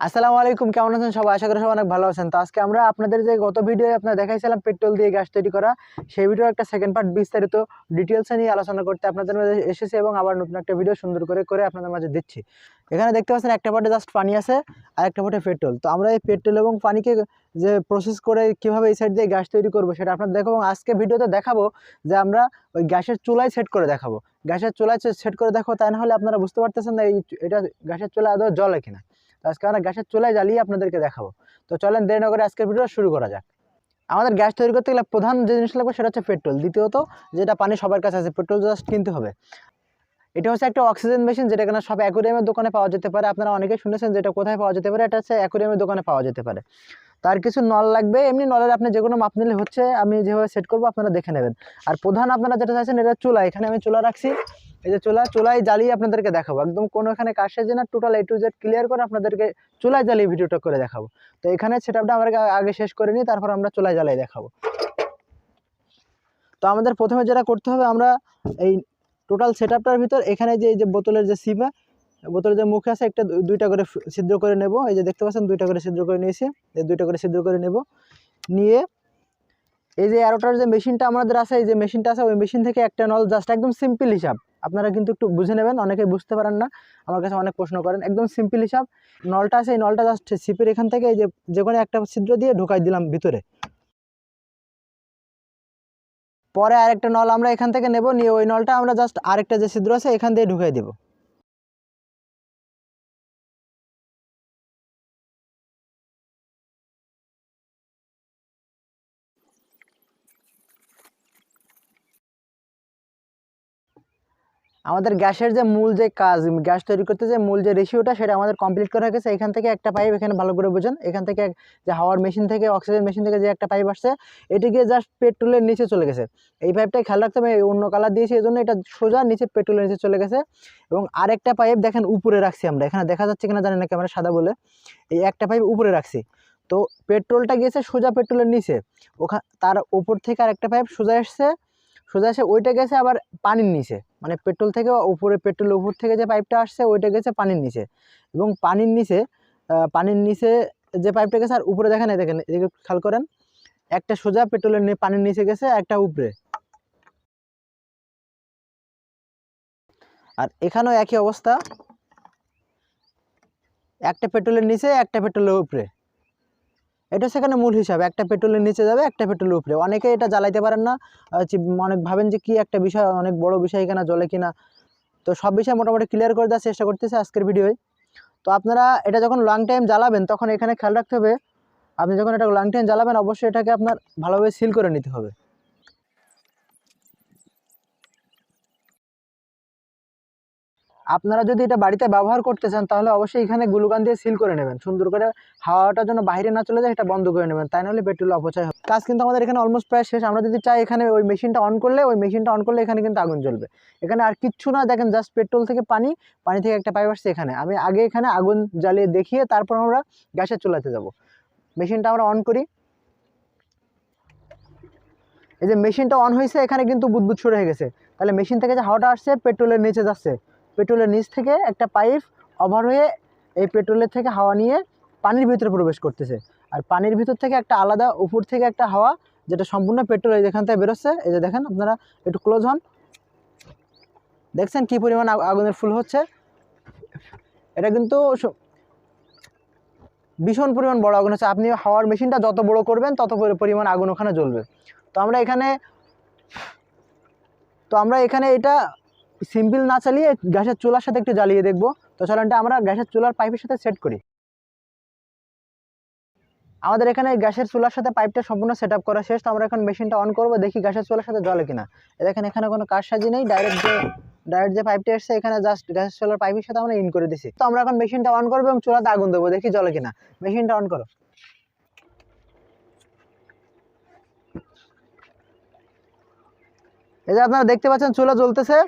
আসসালামু আলাইকুম, কেমন আছেন সবাই? আশা করি সবাই অনেক ভালো আছেন। তো আজকে আমরা আপনাদের যে গত ভিডিও আপনার দেখাইছিলাম পেট্রোল দিয়ে গ্যাস তৈরি করা, সেই ভিডিওর একটা সেকেন্ড পার্ট বিস্তারিত ডিটেলসে নিয়ে আলোচনা করতে আপনাদের মাঝে এসেছি এবং আবার নতুন একটা ভিডিও সুন্দর করে করে আপনাদের মাঝে দিচ্ছি। এখানে দেখতে পাচ্ছেন একটা পাটে জাস্ট পানি আছে আর একটা পাটে পেট্রোল। তো আমরা এই পেট্রোল এবং পানিকে যে প্রসেস করে কীভাবে এই সাইড দিয়ে গ্যাস তৈরি করব সেটা আপনার দেখো এবং আজকে ভিডিওতে দেখাবো যে আমরা ওই গ্যাসের চুলায় সেট করে দেখাবো। গ্যাসের চুলায় সেট করে দেখো তাই না হলে আপনারা বুঝতে পারতেছেন না এই এটা গ্যাসের চুলা আদৌ জলে কিনা। আজকে আমরা গ্যাসের চুলায় জ্বালিয়ে আপনাদেরকে দেখাবো। তো চলেন দেরি না করে আজকের ভিডিও শুরু করা যাক। আমাদের গ্যাস তৈরি করতে গেলে প্রধান যে জিনিস লাগবে সেটা হচ্ছে পেট্রোল। দ্বিতীয়ত, যেটা পানি সবার কাছে আছে, পেট্রোল জাস্ট কিনতে হবে। এটা হচ্ছে একটা অক্সিজেন মেশিন, যেটা কিনা সব অ্যাকুরিয়ামের দোকানে পাওয়া যেতে পারে। আপনারা অনেকেই শুনেছেন যেটা কোথায় পাওয়া যেতে পারে, এটা হচ্ছে অ্যাকুরিয়ামের দোকানে পাওয়া যেতে পারে। তার কিছু নল লাগবে। এমনি নলের আপনি যে কোনো মাপ নিলে হচ্ছে আমি যেভাবে সেট করব, আপনারা দেখে নেবেন। আর প্রধান আপনারা যেটা চাইছেন, এটা চুলা। এখানে আমি চুলা রাখছি। এই যে চুলা চুলায় জ্বালিয়ে আপনাদেরকে দেখাবো। একদম কোনো এখানে কাজ সেজে না total A to Z clear করে আপনাদেরকে চুলায় জ্বালিয়ে ভিডিওটা করে দেখাবো। তো এখানে সেট আপটা আমরা আগে শেষ করে নিই, তারপর আমরা চুলায় জ্বালিয়ে দেখাবো। তো আমাদের প্রথমে যেটা করতে হবে, আমরা এই টোটাল সেট আপটার ভিতর এখানে যে এই যে বোতলের যে সিপা বোতলের যে মুখে আছে, একটা দুইটা করে ছিদ্র করে নেব। এই যে দেখতে পাচ্ছেন, দুইটা করে ছিদ্র করে নিয়েছি। এই দুইটা করে ছিদ্র করে নেব। নিয়ে এই যে অ্যারোটার যে মেশিনটা আমাদের আছে, এই যে মেশিনটা আছে, ওই মেশিন থেকে একটা নল জাস্ট একদম সিম্পল হিসাব। আপনারা কিন্তু একটু বুঝে নেবেন অনেকে বুঝতে পারেন না। আমার কাছে অনেক প্রশ্ন করেন। একদম সিম্পল হিসাব, নলটা আছে, এই নলটা জাস্ট সিপের এখান থেকে এই যে যে কোনো একটা ছিদ্র দিয়ে ঢোকাই দিলাম ভিতরে। পরে আরেকটা নল আমরা এখান থেকে নেব, নিয়ে ওই নলটা আমরা জাস্ট আরেকটা যে ছিদ্র আছে, এখান দিয়ে ঢুকাই দেবো। আমাদের গ্যাসের যে মূল যে কাজ, গ্যাস তৈরি করতে যে মূল যে রেশিওটা সেটা আমাদের কমপ্লিট করা হয়ে গেছে। এখান থেকে একটা পাইপ এখানে ভালো করে বোঝেন। এখান থেকে যে হাওয়ার মেশিন থেকে অক্সিজেন মেশিন থেকে যে একটা পাইপ আসছে, এটি গিয়ে জাস্ট পেট্রোলের নিচে চলে গেছে। এই পাইপটাই খেয়াল রাখতে হবে, অন্য কালার দিয়েছি এই জন্য এটা সোজা নিচে পেট্রোলের নিচে চলে গেছে। এবং আরেকটা পাইপ দেখেন উপরে রাখছি আমরা। এখানে দেখা যাচ্ছে কিনা জানি না ক্যামেরা সাদা বলে। এই একটা পাইপ উপরে রাখছি। তো পেট্রোলটা গিয়েছে সোজা পেট্রোলের নিচে। ওখান তার উপর থেকে আরেকটা পাইপ সোজা এসছে। সোজা এসে ওইটা গেছে আবার পানির নিচে। মানে পেট্রোল থেকে উপরে পেট্রোলের উপর থেকে যে পাইপটা আসছে, ওইটা গেছে পানির নিচে। এবং পানির নিচে পানির নিচে যে পাইপটা গেছে, আর উপরে দেখেন এই দেখেন, এদিকে খেয়াল করেন, একটা সোজা পেট্রোলের পানির নিচে গেছে, একটা উপরে। আর এখানেও একই অবস্থা। একটা পেট্রোলের নিচে, একটা পেট্রোলের উপরে। এটা সেখানে মূল হিসাবে, একটা পেট্রোলের নিচে যাবে, একটা পেট্রোলের উপরে। অনেকে এটা জ্বালাইতে পারেন না। অনেক ভাবেন যে কি একটা বিষয়, অনেক বড় বিষয় কিনা জলে কিনা। তো সব বিষয় মোটামুটি ক্লিয়ার করে দেওয়ার চেষ্টা করতেছে আজকের ভিডিওয় তো আপনারা এটা যখন লং টাইম জ্বালাবেন, তখন এখানে খেয়াল রাখতে হবে, আপনি যখন এটা লং টাইম জ্বালাবেন, অবশ্যই এটাকে আপনার ভালোভাবে সিল করে নিতে হবে। আপনারা যদি এটা বাড়িতে ব্যবহার করতে চান, তাহলে অবশ্যই এখানে গ্লুগান দিয়ে সিল করে নেবেন। সুন্দর করে হাওয়াটা যেন বাইরে না চলে যায়, এটা বন্ধ করে নেবেন। তাই নাহলে পেট্রোল অপচয় হবে। কাজ কিন্তু আমাদের এখানে অলমোস্ট প্রায় শেষ। আমরা যদি চাই এখানে ওই মেশিনটা অন করলে, ওই মেশিনটা অন করলে এখানে কিন্তু আগুন জ্বলবে। এখানে আর কিচ্ছু না, দেখেন জাস্ট পেট্রোল থেকে পানি পানি থেকে একটা পাইপ আসছে এখানে। আমি আগে এখানে আগুন জ্বালিয়ে দেখিয়ে তারপর আমরা গ্যাসের চুলাতে যাব। মেশিনটা আমরা অন করি। এই যে মেশিনটা অন হয়েছে, এখানে কিন্তু বুদবুদ শুরু হয়ে গেছে। তাহলে মেশিন থেকে যে হাওয়াটা আসছে, পেট্রোলের নিচে যাচ্ছে। পেট্রোলের নিচ থেকে একটা পাইপ ওভার হয়ে এই পেট্রোলের থেকে হাওয়া নিয়ে পানির ভিতরে প্রবেশ করতেছে। আর পানির ভিতর থেকে একটা আলাদা উপর থেকে একটা হাওয়া যেটা সম্পূর্ণ পেট্রোল এই যেখান থেকে বেরোচ্ছে, এই যে দেখেন আপনারা একটু ক্লোজ হন। দেখছেন কি পরিমাণ আগ- আগুনের ফুল হচ্ছে? এটা কিন্তু ভীষণ পরিমাণ বড় আগুন হচ্ছে। আপনি হাওয়ার মেশিনটা যত বড় করবেন, তত পরিমাণ আগুন ওখানে জ্বলবে। তো আমরা এখানে তো আমরা এখানে এটা সিম্পল না চালিয়ে গ্যাসের চুলার সাথে একটু জ্বালিয়ে দেখব। তো চলেন এটা আমরা গ্যাসের চুলার পাইপের সাথে সেট করি। আমাদের এখানে গ্যাসের চুলার সাথে পাইপটা সম্পূর্ণ সেট করা শেষ। তো আমরা এখন মেশিনটা অন করব, দেখি গ্যাসের চুলার সাথে জলে কিনা। দেখেন এখানে কোনো কাজ সাজি নেই ডাইরেক্ট যে ডাইরেক্ট যে পাইপটা এসছে, এখানে জাস্ট গ্যাসের চুলার পাইপের সাথে আমরা ইন করে দিছি। তো আমরা এখন মেশিনটা অন করব এবং চুলাতে আগুন দেবো, দেখি জলে কিনা। মেশিনটা অন করো। এই যে আপনারা দেখতে পাচ্ছেন, চুলা জ্বলতেছে।